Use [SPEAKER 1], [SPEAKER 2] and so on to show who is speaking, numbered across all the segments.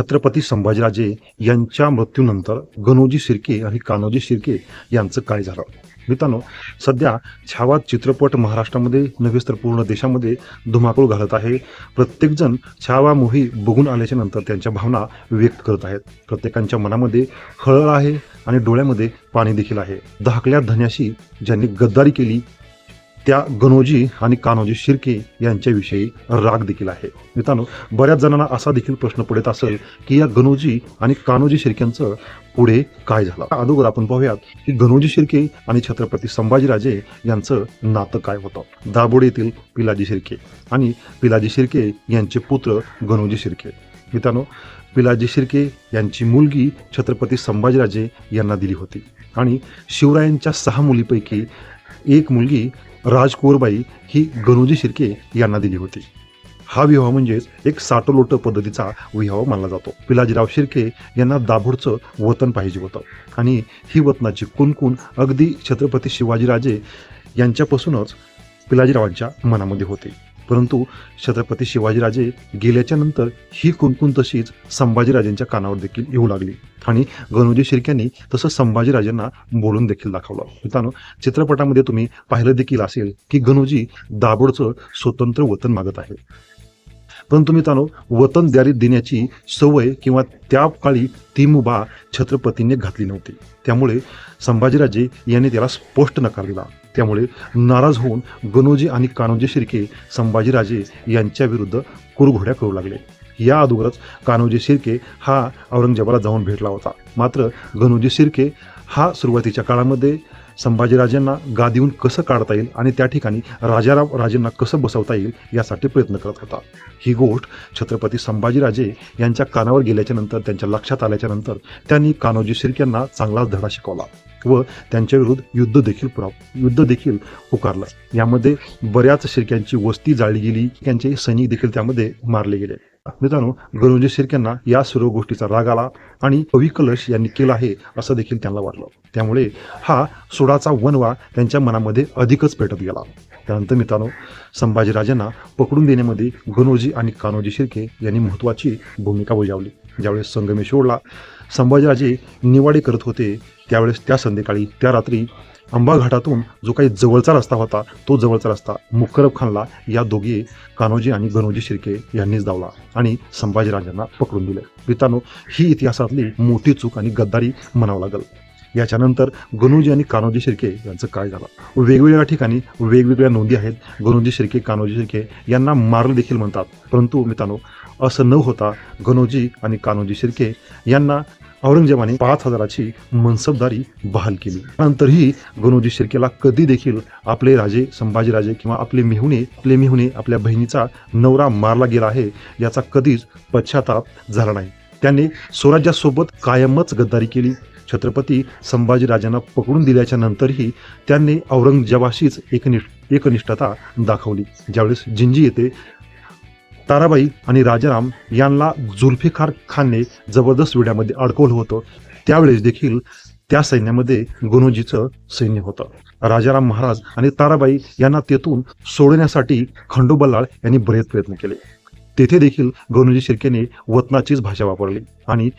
[SPEAKER 1] छत्रपती संभाजीराजे यांच्या मृत्यूनंतर गणोजी शिर्के आणि कान्होजी शिर्के यांचं काय झालं? मित्रांनो सध्या छावा चित्रपट महाराष्ट्रामध्ये नव्हेच तर पूर्ण देशामध्ये धुमाकूळ घालत आहे. प्रत्येकजण छावा मोही बघून आल्याच्यानंतर त्यांच्या भावना व्यक्त करत आहेत. प्रत्येकांच्या मनामध्ये हळहळ आहे आणि डोळ्यामध्ये पाणी देखील आहे. धाकल्या धन्याशी ज्यांनी गद्दारी केली त्या गणोजी आणि कान्होजी शिर्के यांच्याविषयी राग देखील आहे. मित्रांनो बऱ्याच जणांना असा देखील प्रश्न पडत असेल की या गणोजी आणि कान्होजी शिर्क्यांचं पुढे काय झालं? अगोदर आपण पाहूयात की गणोजी शिर्के आणि छत्रपती संभाजीराजे यांचं नातं काय होतं? दाबोड येथील पिलाजी शिर्के आणि पिलाजी शिर्के यांचे पुत्र गणोजी शिर्के. मित्रांनो पिलाजी शिर्के यांची मुलगी छत्रपती संभाजीराजे यांना दिली होती आणि शिवरायांच्या सहा मुलीपैकी एक मुलगी राजकुवरबाई ही गणोजी शिर्के यांना दिली होती. हा विवाह म्हणजेच एक साटोलोट पद्धतीचा विवाह मानला जातो. पिलाजीराव शिर्के यांना दाभोडचं वतन पाहिजे होतं आणि ही वतनाची कुणकुण अगदी छत्रपती शिवाजीराजे यांच्यापासूनच पिलाजीरावांच्या मनामध्ये होती. परंतु छत्रपती शिवाजीराजे गेल्याच्यानंतर ही कुणकुण तशीच संभाजीराजेंच्या कानावर देखील येऊ लागली. आणि गणोजी शिर्क्यांनी तसं संभाजीराजेंना बोलून देखील दाखवलं. मित्रांनो चित्रपटामध्ये तुम्ही पाहिलं देखील असेल की गणोजी दाभोडचं स्वतंत्र वतन मागत आहे. परंतु मित्रांनो वतन द्यारी देण्याची सवय किंवा त्या काळी ती मुभा छत्रपतींनी घातली नव्हती. त्यामुळे संभाजीराजे यांनी त्याला स्पष्ट नकार दिला. त्यामुळे नाराज होऊन गणोजी आणि कान्होजी शिर्के संभाजीराजे यांच्या विरुद्ध कुरघोड्या करू लागले. या अगोदरच कान्होजी शिर्के हा औरंगजेबाला जाऊन भेटला होता. मात्र गणोजी शिर्के हा सुरुवातीच्या काळामध्ये संभाजीराजेंना गादीहून कसं काढता येईल आणि त्या ठिकाणी राजाराव राजेंना कसं बसवता येईल यासाठी प्रयत्न करत होता. ही गोष्ट छत्रपती संभाजीराजे यांच्या कानावर गेल्याच्यानंतर त्यांच्या लक्षात आल्याच्यानंतर त्यांनी कान्होजी शिर्क्यांना चांगलाच धडा शिकवला व त्यांच्या विरुद्ध युद्ध देखील पुराव युद्ध देखील पुकारलं. यामध्ये बऱ्याच शिर्क्यांची वस्ती जाळली गेली त्यांचे सैनिक देखील त्यामध्ये मारले गेले. मित्रांनो गणोजी शिर्केंना या सर्व गोष्टीचा राग आला आणि कवी कलश यांनी केला आहे असं देखील त्यांना वाटलं. त्यामुळे हा सोडाचा वनवा त्यांच्या मनामध्ये अधिकच पेटत गेला. त्यानंतर मित्रांनो संभाजीराजांना पकडून देण्यामध्ये गणोजी आणि कान्होजी शिर्के यांनी महत्त्वाची भूमिका बजावली. ज्यावेळेस संगमेश्वरला संभाजीराजे निवाडे करत होते. त्यावेळेस त्या संध्याकाळी त्या रात्री अंबा घाटातून जो काही जवळचा रस्ता होता तो जवळचा रस्ता मुखरब खानला या दोघे कान्होजी आणि गणोजी शिर्के यांनीच दावला आणि संभाजीराजांना पकडून दिले. मित्रांनो ही इतिहासातली मोठी चूक आणि गद्दारी म्हणावं लागल. याच्यानंतर गणोजी आणि कान्होजी शिर्के यांचं काय झालं? वेगवेगळ्या ठिकाणी वेगवेगळ्या नोंदी आहेत. गणोजी शिर्के कान्होजी शिर्के यांना मारलं देखील म्हणतात. परंतु मित्रांनो असं न होता गणोजी आणि कान्होजी शिर्के यांना औरंगजेबाने पाच हजाराची मनसबदारी बहाल केली. नंतरही गणोजी शिर्केला कधी देखील आपले राजे संभाजीराजे किंवा आपले मेहुणे आपले मेहुणे आपल्या बहिणीचा नवरा मारला गेला आहे याचा कधीच पश्चाताप झाला नाही. त्यांनी स्वराज्यासोबत कायमच गद्दारी केली. छत्रपती संभाजीराजांना पकडून दिल्याच्या नंतरही त्यांनी औरंगजेबाशीच एकनिष्ठ एकनिष्ठता दाखवली. ज्यावेळेस जिंजी येथे ताराबाई आणि राजाराम यांना जुल्फिकार खानने जबरदस्त वेड्यामध्ये अडकवलं होतं. त्यावेळेस देखील त्या सैन्यामध्ये गणोजीचं सैन्य होतं. राजाराम महाराज आणि ताराबाई यांना तेथून सोडण्यासाठी खंडोबल्लाळ यांनी बरेच प्रयत्न केले. तेथे देखील गणोजी शिर्केने वतनाचीच भाषा वापरली आणि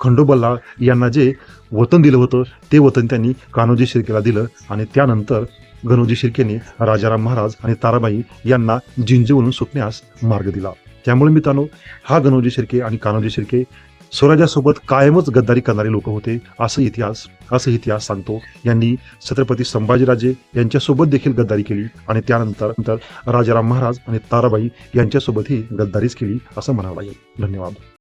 [SPEAKER 1] खंडोबल्लाळ यांना जे वतन दिलं होतं ते वतन त्यांनी कान्होजी शिर्केला दिलं आणि त्यानंतर गणोजी शिर्केने राजाराम महाराज आणि ताराबाई यांना जिंजवळून सुटण्यास मार्ग दिला. त्यामुळे मित्रांनो हा गणोजी शिर्के आणि कान्होजी शिर्के स्वराज्यासोबत कायमच गद्दारी करणारे लोक होते असं इतिहास असं इतिहास सांगतो. यांनी छत्रपती संभाजीराजे यांच्यासोबत देखील गद्दारी केली आणि त्यानंतर नंतर राजाराम महाराज आणि ताराबाई यांच्यासोबतही गद्दारीच केली असं म्हणावं लागेल. धन्यवाद.